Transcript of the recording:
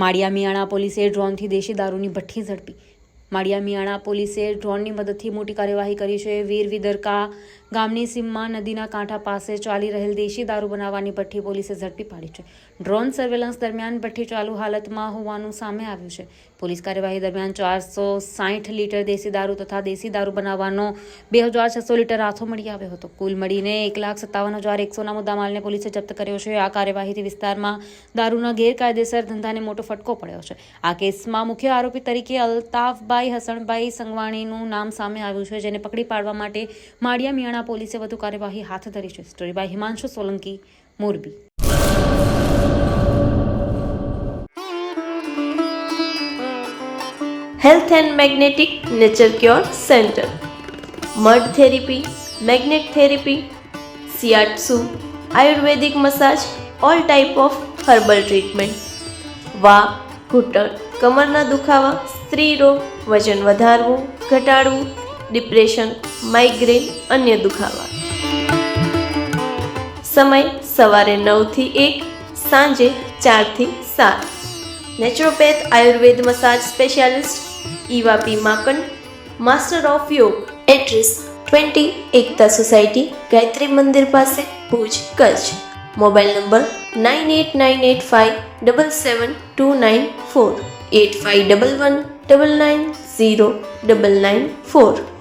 માળિયા મિયાણા પોલીસે ડ્રોનથી દેશી દારૂની ભઠ્ઠી ઝડપી માળિયા મિયાણા પોલીસે ડ્રોનની મદદથી મોટી કાર્યવાહી કરી છે વીર વિદરકા ગામની સીમમાં નદીના કાંઠા પાસે ચાલી રહેલ દેશી દારૂ બનાવવાની ભઠ્ઠી પોલીસે ઝડપી પાડી છે ડ્રોન સર્વેલન્સ દરમિયાન ભઠ્ઠી ચાલુ હાલતમાં હોવાનું સામે આવ્યું છે પોલીસ કાર્યવાહી દરમિયાન ચારસો સાઠ લીટર દેશી દારૂ તથા દેશી દારૂ બનાવવાનો બે હજાર છસો લીટર હાથો મળી આવ્યો હતો કુલ મળીને એક લાખ સત્તાવન હજાર એકસોના મુદ્દામાલને પોલીસે જપ્ત કર્યો છે આ કાર્યવાહીથી વિસ્તારમાં દારૂના ગેરકાયદેસર ધંધાને મોટો ફટકો પડ્યો છે આ કેસમાં મુખ્ય આરોપી તરીકે અલ્તાફભાઈ હસણભાઈ સંગવાણીનું નામ સામે આવ્યું છે જેને પકડી પાડવા માટે માળિયા મિયાણા જિલ્લા પોલીસે વધુ કાર્યવાહી હાથ ધરી છે story by Himanshu Solanki Morbi health and magnetic nature cure centre mud therapy magnet therapy shiatsu ayurvedic massage all type of herbal treatment વા ઘૂંટણ કમરના દુખાવા સ્ત્રી રોગ વજન વધારવું ઘટાડવું डिप्रेशन माइग्रेन अन्य दुखावा समय सवारे 9 થી 1 સાંજે 4 થી 7 naturopath Ayurveda massage specialist Iva P Makan master of yoga એટ્રિસ 21તા society Gayatri મંદિર પાસે પૂજકળ મોબાઈલ નંબર 98985772948511990994